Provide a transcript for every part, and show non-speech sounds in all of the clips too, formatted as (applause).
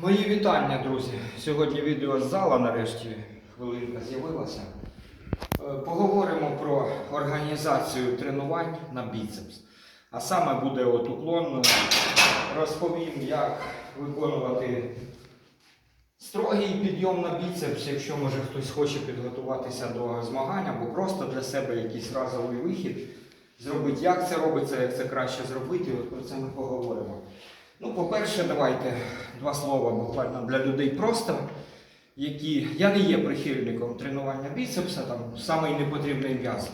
Мої вітання, друзі. Сьогодні відео з зала нарешті хвилинка з'явилася. Е, Поговоримо про організацію тренувань на біцепс. А саме буде от уклонно. Розповім, як виконувати строгий підйом на біцепс, якщо може хтось хоче підготуватися до змагань або просто для себе якийсь разовий вихід. Зробити, як це робиться, як це краще зробити, от про це ми поговоримо. Ну, по-перше, давайте два слова буквально для людей просто, які. Я не є прихильником тренування біцепса, там самий непотрібний м'яз.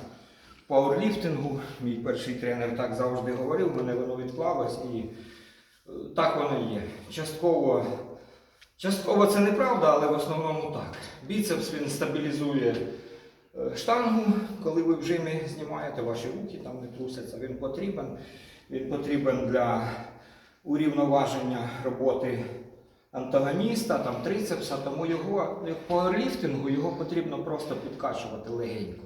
Пауерліфтингу, мій перший тренер так завжди говорив, мене воно відклалось і е, так воно є. Частково, частково це неправда, але в основному так. Біцепс він стабілізує е, штангу, коли ви в жимі знімаєте, ваші руки там не трусяться, він потрібен. Він потрібен для урівноваження роботи антагоніста, там, трицепса, тому його по його потрібно просто підкачувати легенько.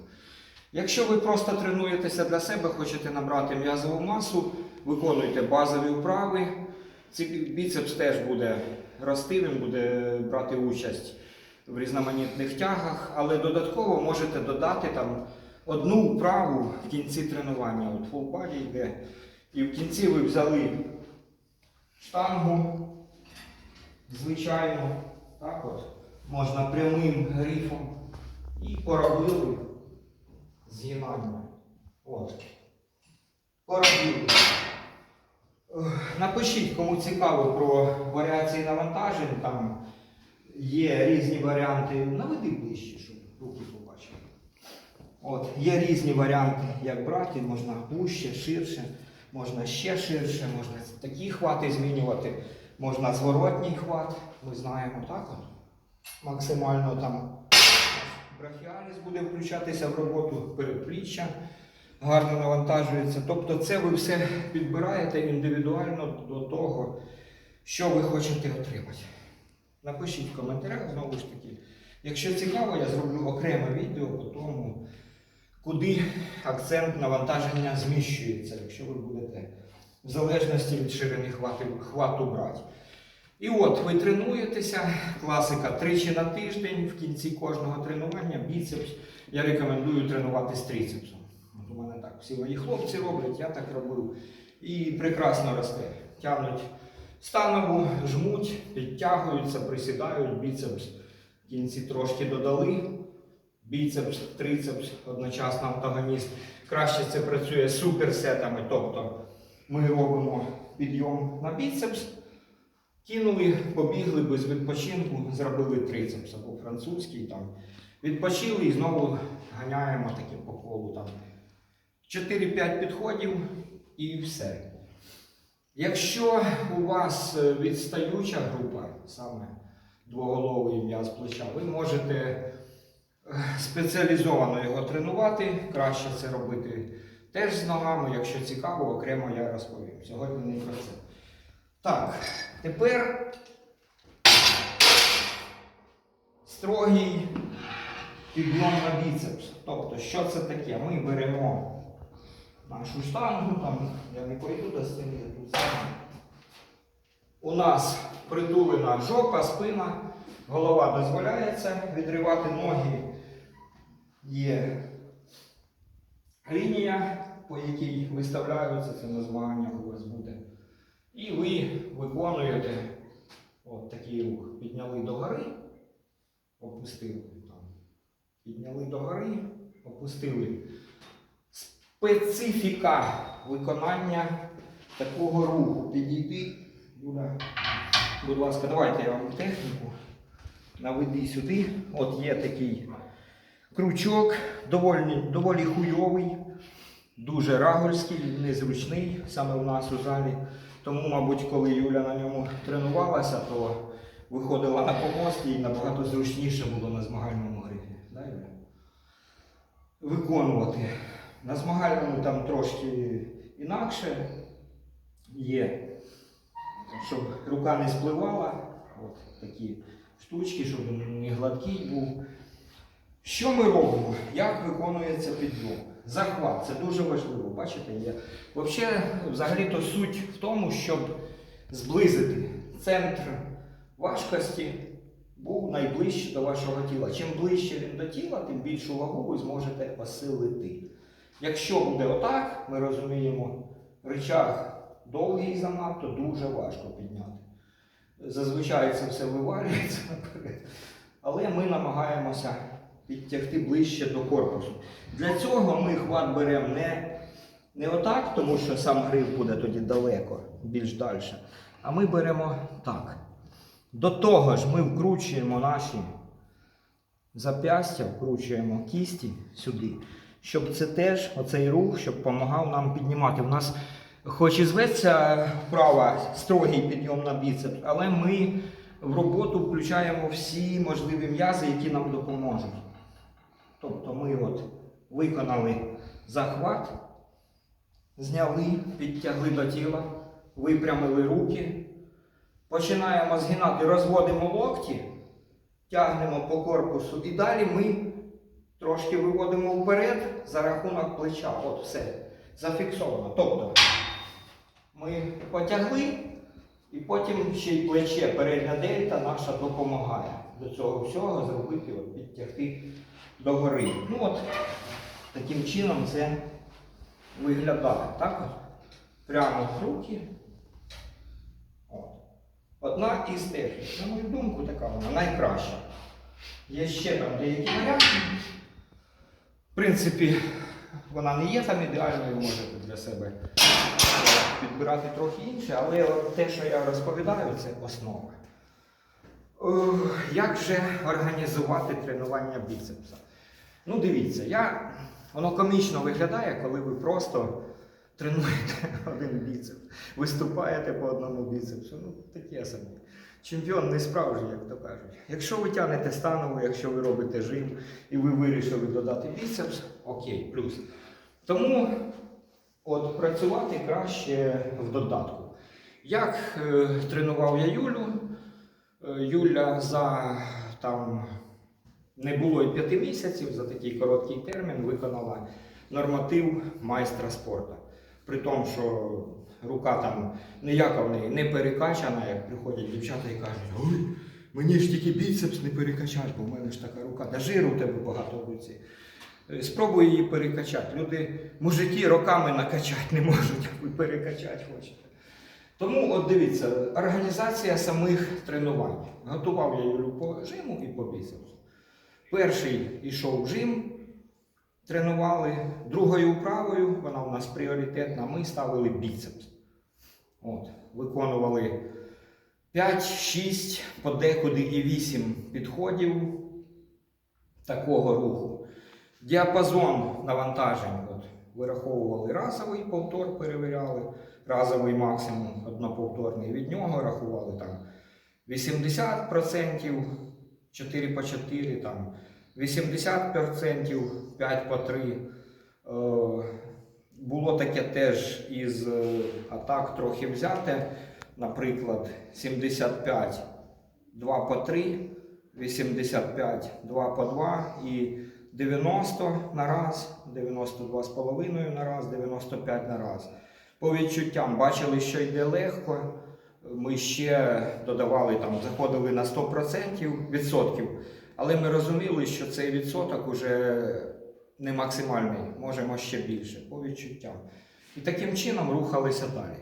Якщо ви просто тренуєтеся для себе, хочете набрати м'язову масу, виконуйте базові вправи. Ці біцепс теж буде рости, він буде брати участь в різноманітних тягах, але додатково можете додати там одну вправу в кінці тренування. От full йде. І в кінці ви взяли штангу, звичайно, так от, можна прямим грифом і поробили згинання. От. Поробили. Напишіть, кому цікаво про варіації навантажень, там є різні варіанти. Наведи ближче, щоб руки побачили. От, є різні варіанти, як брати, можна вужче, ширше, можна ще ширше, можна такі хвати змінювати, можна зворотній хват, ми знаємо так. От. Максимально там брахіаліс буде включатися в роботу передпліччя, гарно навантажується. Тобто це ви все підбираєте індивідуально до того, що ви хочете отримати. Напишіть в коментарях знову ж таки. Якщо цікаво, я зроблю окреме відео по тому, куди акцент навантаження зміщується, якщо ви будете в залежності від ширини хвату, хвату брати. І от ви тренуєтеся, класика тричі на тиждень, в кінці кожного тренування біцепс. Я рекомендую тренувати з трицепсом. У мене так всі мої хлопці роблять, я так робив. І прекрасно росте. Тягнуть станову, жмуть, підтягуються, присідають, біцепс в кінці трошки додали. Біцепс, трицепс, одночасно антагоніст. Краще це працює з суперсетами. Тобто ми робимо підйом на біцепс, кинули, побігли без відпочинку, зробили трицепс або французький. Там. Відпочили і знову ганяємо таким по колу. Там. 4-5 підходів і все. Якщо у вас е, відстаюча група, саме двоголовий м'яз плеча, ви можете спеціалізовано його тренувати. Краще це робити теж з ногами. Якщо цікаво, окремо я розповім. Сьогодні не про це. Так, тепер строгий підйом на біцепс. Тобто, що це таке? Ми беремо нашу штангу, там я не пойду до стіни, тут саме. У нас притулена жопа, спина, голова дозволяється відривати ноги. Є лінія, по якій виставляються, це на змаганнях у вас буде. І ви виконуєте от такий рух. Підняли догори, опустили. Там. Підняли догори, опустили. Специфіка виконання такого руху. Підійди, Юля. Будь ласка, давайте я вам техніку наведи сюди. От є такий крючок, доволі, доволі хуйовий, дуже рагульський, незручний саме у нас у залі. Тому, мабуть, коли Юля на ньому тренувалася, то виходила на помост і набагато зручніше було на змагальному грифі. Да, Юля? Виконувати. На змагальному там трошки інакше є, щоб рука не спливала. От такі штучки, щоб не гладкий був. Що ми робимо? Як виконується підйом? Захват, це дуже важливо. Бачите, є. Взагалі, взагалі-то суть в тому, щоб зблизити центр важкості був найближче до вашого тіла. Чим ближче він до тіла, тим більшу вагу ви зможете осилити. Якщо буде отак, ми розуміємо, рычаг довгий занадто, дуже важко підняти. Зазвичай це все вивалюється наперед. Але ми намагаємося підтягти ближче до корпусу. Для цього ми хват беремо не, не отак, тому що сам гриф буде тоді далеко, більш далі. А ми беремо так. До того ж ми вкручуємо наші зап'ястя, вкручуємо кісті сюди, щоб це теж, оцей рух, щоб допомагав нам піднімати. У нас, хоч і зветься вправа строгий підйом на біцепс, але ми в роботу включаємо всі можливі м'язи, які нам допоможуть. Тобто ми от виконали захват, зняли, підтягли до тіла, випрямили руки. Починаємо згинати, розводимо локті, тягнемо по корпусу і далі ми трошки виводимо вперед за рахунок плеча. От все. Зафіксовано. Тобто ми потягли і потім ще й плече передня дельта наша допомагає до цього всього зробити, от, підтягти догори. Ну от таким чином це виглядає. Так? Прямо в руки. От. Одна із технік, на мою думку, така вона найкраща. Є ще там деякі варіанти. В принципі, вона не є там ідеальною, можете для себе підбирати трохи інше, але те, що я розповідаю, це основа. Як же організувати тренування біцепса? Ну, дивіться, я, воно комічно виглядає, коли ви просто тренуєте (laughs) один біцепс, виступаєте по одному біцепсу. Ну, таке собі. Чемпіон не справжній, як то кажуть. Якщо ви тягнете станову, якщо ви робите жим і ви вирішили додати біцепс, окей, плюс. Тому от працювати краще в додатку. Як е, тренував я Юлю, Юля за там не було і п'яти місяців, за такий короткий термін виконала норматив майстра спорту. При тому, що рука там ніяка в неї не перекачана, як приходять дівчата і кажуть, ой, мені ж тільки біцепс не перекачати, бо в мене ж така рука, да жиру у тебе багато в руці. Е, Спробуй її перекачати. Люди, мужики роками накачати не можуть, перекачати хочете. Тому, от дивіться, організація самих тренувань. Готував я Юлю по жиму і по біцепсу. Перший йшов жим, тренували. Другою вправою, вона у нас пріоритетна, ми ставили біцепс. От, виконували 5-6, подекуди і 8 підходів такого руху. Діапазон навантажень от, вираховували разовий повтор, перевіряли разовий максимум одноповторний. Від нього рахували там 80%, 4 по 4, там 80%, 5 по 3. Е, було таке теж із е, атак трохи взяте. Наприклад, 75 2 по 3, 85 2 по 2 і 90 на раз, 92,5 на раз, 95 на раз. По відчуттям бачили, що йде легко. Ми ще додавали там, заходили на 100% відсотків, але ми розуміли, що цей відсоток уже не максимальний, можемо ще більше по відчуттям. І таким чином рухалися далі.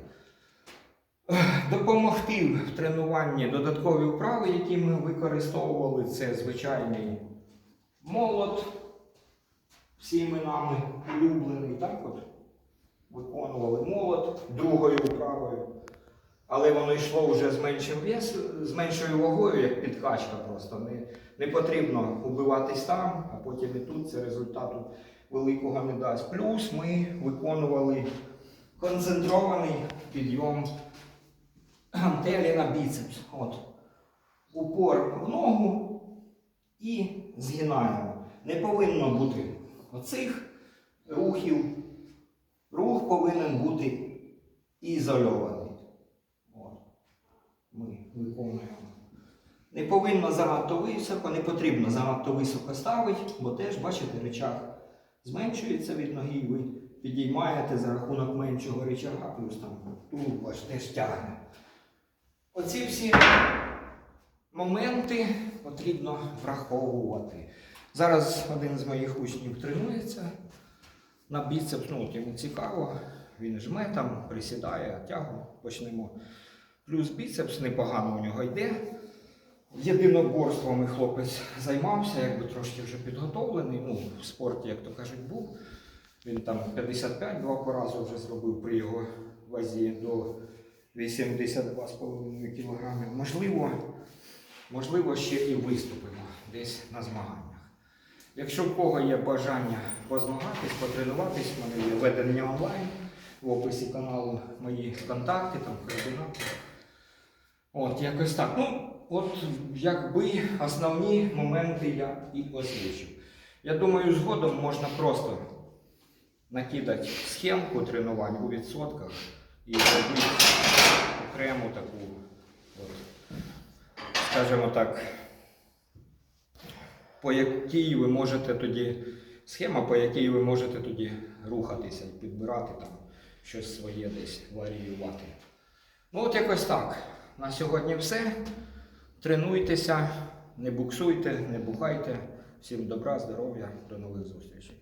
Допомогти в тренуванні додаткові вправи, які ми використовували, це звичайний молот, всіми нами улюблений, так от виконували молот другою вправою. Але воно йшло вже з меншим вес, з меншою вагою, як підкачка просто. Не, не потрібно убиватись там, а потім і тут це результату великого не дасть. Плюс ми виконували концентрований підйом гантелі на біцепс. От. Упор в ногу і згинаємо. Не повинно бути оцих рухів. Рух повинен бути ізольований. От. Ми виконуємо. Не повинно занадто високо, не потрібно занадто високо ставити, бо теж, бачите, речах зменшується від ноги, ви підіймаєте за рахунок меншого речага, плюс там тулуб ваш теж тягне. Оці всі моменти потрібно враховувати. Зараз один з моїх учнів тренується на біцепс, ну йому цікаво, він жме там, присідає, тягу почнемо. Плюс біцепс непогано у нього йде. Єдиноборствами хлопець займався, якби трошки вже підготовлений. Ну, в спорті, як то кажуть, був. Він там 55 два по разу вже зробив при його вазі до 82,5 кг. Можливо, можливо, ще і виступимо десь на змаганнях. Якщо в кого є бажання позмагатись, потренуватись, в мене є ведення онлайн в описі каналу мої контакти, там координати. От, якось так. Ну, от якби основні моменти я і озвучив. Я думаю, згодом можна просто накидати схемку тренувань у відсотках і зробити окрему таку, от, скажімо так, по якій ви можете тоді, схема, по якій ви можете тоді рухатися і підбирати там щось своє десь варіювати. Ну, от якось так. На сьогодні все. Тренуйтеся, не буксуйте, не бухайте. Всім добра, здоров'я, до нових зустрічей.